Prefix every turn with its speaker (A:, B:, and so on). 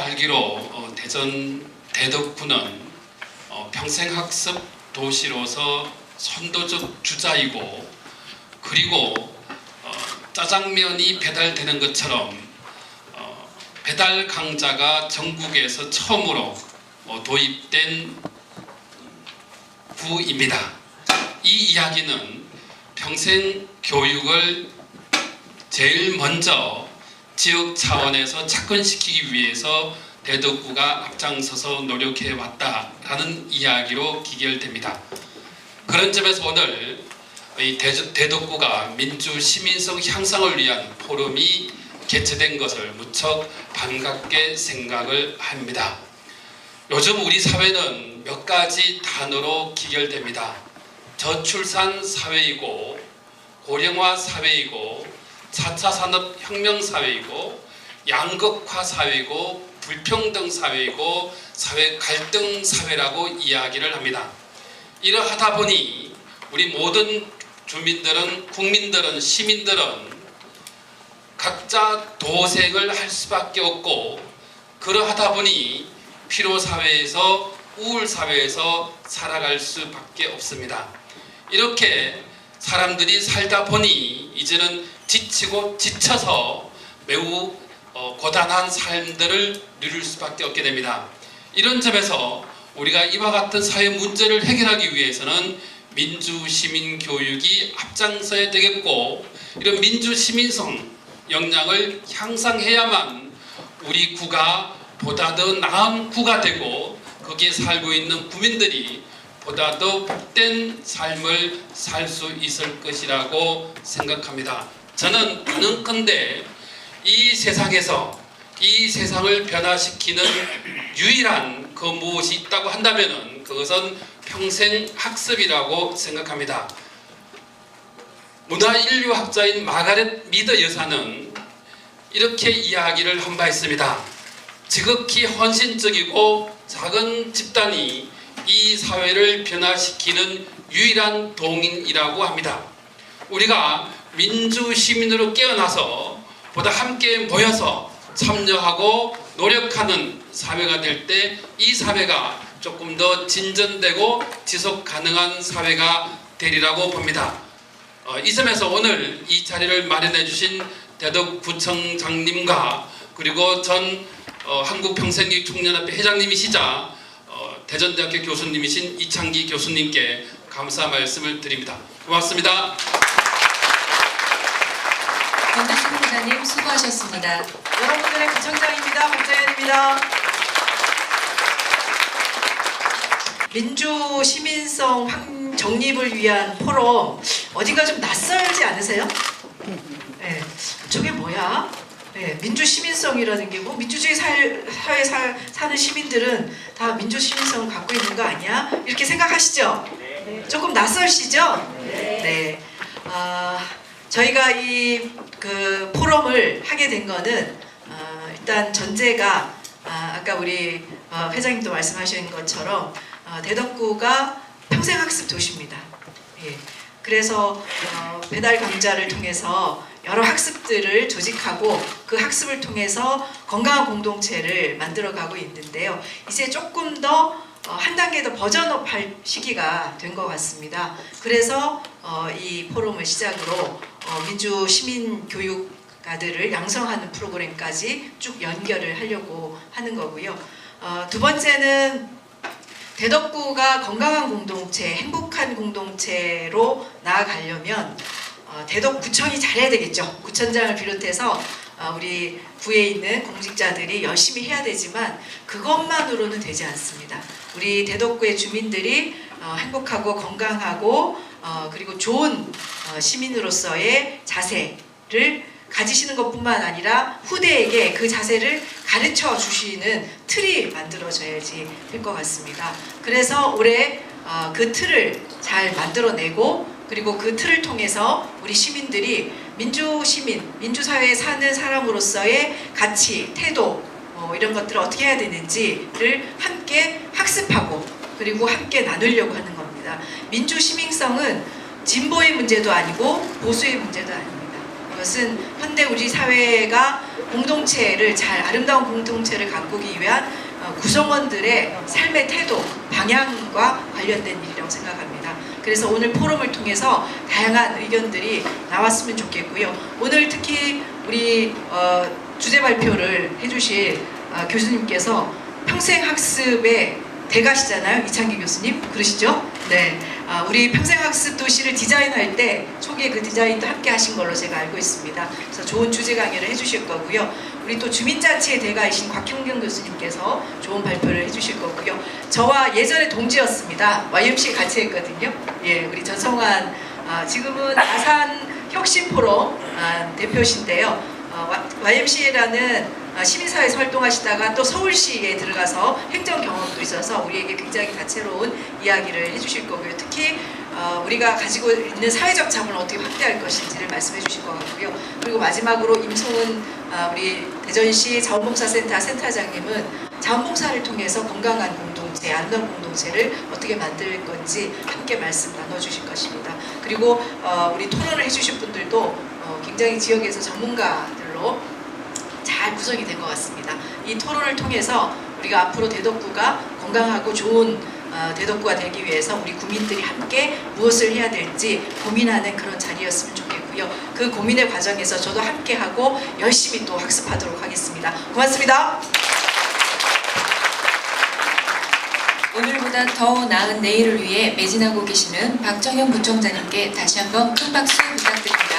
A: 제가 알기로 어, 대전 대덕구는 어, 평생 학습 도시로서 선도적 주자이고 그리고 어, 짜장면이 배달되는 것처럼 어, 배달 강자가 전국에서 처음으로 어, 도입된 구입니다. 이 이야기는 평생 교육을 제일 먼저 지역 차원에서 착근시키기 위해서 대덕구가 앞장서서 노력해 왔다라는 이야기로 기결됩니다. 그런 점에서 오늘 이 대- 대덕구가 민주 시민성 향상을 위한 포럼이 개최된 것을 무척 반갑게 생각을 합니다. 요즘 우리 사회는 몇 가지 단어로 기결됩니다. 저출산 사회이고 고령화 사회이고 4차 산업 혁명 사회이고 양극화 사회이고 불평등 사회이고 사회 갈등 사회라고 이야기를 합니다. 이러하다 보니 우리 모든 주민들은 국민들은 시민들은 각자 도생을 할 수밖에 없고 그러하다 보니 피로 사회에서 우울 사회에서 살아갈 수밖에 없습니다. 이렇게 사람들이 살다 보니 이제는 지치고 지쳐서 매우 어, 고단한 삶들을 누릴 수밖에 없게 됩니다. 이런 점에서 우리가 이와 같은 사회 문제를 해결하기 위해서는 민주 시민 교육이 앞장서야 되겠고 이런 민주 시민성 역량을 향상해야만 우리 구가 보다 더 나은 구가 되고 거기에 살고 있는 구민들이 보다 더 복된 삶을 살 수 있을 것이라고 생각합니다. 저는 가능컨대 이 세상에서 이 세상을 변화시키는 유일한 그 무엇이 있다고 한다면은 그것은 평생 학습이라고 생각합니다. 문화인류학자인 마가렛 미더 여사는 이렇게 이야기를 한 바 있습니다. 지극히 헌신적이고 작은 집단이 이 사회를 변화시키는 유일한 동인이라고 합니다. 우리가 민주 시민으로 깨어나서 보다 함께 모여서 참여하고 노력하는 사회가 될 때 이 사회가 조금 더 진전되고 지속 가능한 사회가 되리라고 봅니다. 어, 이 점에서 오늘 이 자리를 마련해 주신 대덕구청장님과 그리고 전 어, 한국평생교육 총연합회 회장님이시자 어, 대전대학교 교수님이신 이창기 교수님께 감사 말씀을 드립니다. 고맙습니다.
B: 회장님 수고하셨습니다.
C: 여러분들의 구청장입니다. 박자연입니다. 민주 시민성 확- 정립을 위한 포럼 어디가 좀 낯설지 않으세요? 네, 저게 뭐야? 네, 민주 시민성이라는 게 뭐 민주주의 사회, 사회 사, 사는 시민들은 다 민주 시민성을 갖고 있는 거 아니야? 이렇게 생각하시죠? 조금 낯설시죠? 네. 아, 저희가 이 그 포럼을 하게 된 거는 어, 일단 전제가 아, 아까 우리 어, 회장님도 말씀하신 것처럼 어, 대덕구가 평생 학습 도시입니다. 예. 그래서 어, 배달 강좌를 통해서 여러 학습들을 조직하고 그 학습을 통해서 건강한 공동체를 만들어가고 있는데요. 이제 조금 더 어, 한 단계 더 버전업할 시기가 된 것 같습니다. 그래서 어, 이 포럼을 시작으로 어, 민주 시민 교육가들을 양성하는 프로그램까지 쭉 연결을 하려고 하는 거고요. 어, 두 번째는 대덕구가 건강한 공동체, 행복한 공동체로 나아가려면 어, 대덕구청이 잘해야 되겠죠. 구청장을 비롯해서 어, 우리 구에 있는 공직자들이 열심히 해야 되지만 그것만으로는 되지 않습니다. 우리 대덕구의 주민들이 어, 행복하고 건강하고 어, 그리고 좋은 어, 시민으로서의 자세를 가지시는 것뿐만 아니라 후대에게 그 자세를 가르쳐 주시는 틀이 만들어져야지 될 것 같습니다. 그래서 올해 어, 그 틀을 잘 만들어내고 그리고 그 틀을 통해서 우리 시민들이 민주 시민, 민주 사회에 사는 사람으로서의 가치, 태도 뭐 이런 것들을 어떻게 해야 되는지를 함께 학습하고 그리고 함께 나누려고 하는 겁니다. 민주 시민성은 진보의 문제도 아니고 보수의 문제도 아닙니다. 이것은 현대 우리 사회가 공동체를 잘 아름다운 공동체를 가꾸기 위한 어, 구성원들의 삶의 태도, 방향과 관련된 일이라고 생각합니다. 그래서 오늘 포럼을 통해서 다양한 의견들이 나왔으면 좋겠고요. 오늘 특히 우리 어, 주제 발표를 해주실 어, 교수님께서 평생 학습의 대가시잖아요. 이창기 교수님. 그러시죠? 네. 아, 우리 평생학습 도시를 디자인할 때 초기에 그 디자인도 함께 하신 걸로 제가 알고 있습니다. 그래서 좋은 주제 강의를 해주실 거고요. 우리 또 주민자치의 대가이신 곽형경 교수님께서 좋은 발표를 해주실 거고요. 저와 예전에 동지였습니다. YMC 같이 했거든요. 예, 우리 전성환 아, 지금은 아산 혁신 포럼 아, 대표신데요. 어, YMCA라는 어, 시민사회에서 활동하시다가 또 서울시에 들어가서 행정 경험도 있어서 우리에게 굉장히 다채로운 이야기를 해주실 거고요. 특히 어, 우리가 가지고 있는 사회적 자본을 어떻게 확대할 것인지를 말씀해 주실 것 같고요. 그리고 마지막으로 임송은 아, 우리 대전시 자원봉사센터 센터장님은 자원봉사를 통해서 건강한 공동체, 안전 공동체를 어떻게 만들 건지 함께 말씀 나눠주실 것입니다. 그리고 어, 우리 토론을 해주실 분들도 어, 굉장히 지역에서 전문가들로 잘 구성이 된 것 같습니다. 이 토론을 통해서 우리가 앞으로 대덕구가 건강하고 좋은 어, 대덕구가 되기 위해서 우리 국민들이 함께 무엇을 해야 될지 고민하는 그런 자리였으면 좋겠고요. 그 고민의 과정에서 저도 함께하고 열심히 또 학습하도록 하겠습니다. 고맙습니다.
B: 오늘보다 더 나은 내일을 위해 매진하고 계시는 박정현 부총장님께 다시 한번 큰 박수 부탁드립니다.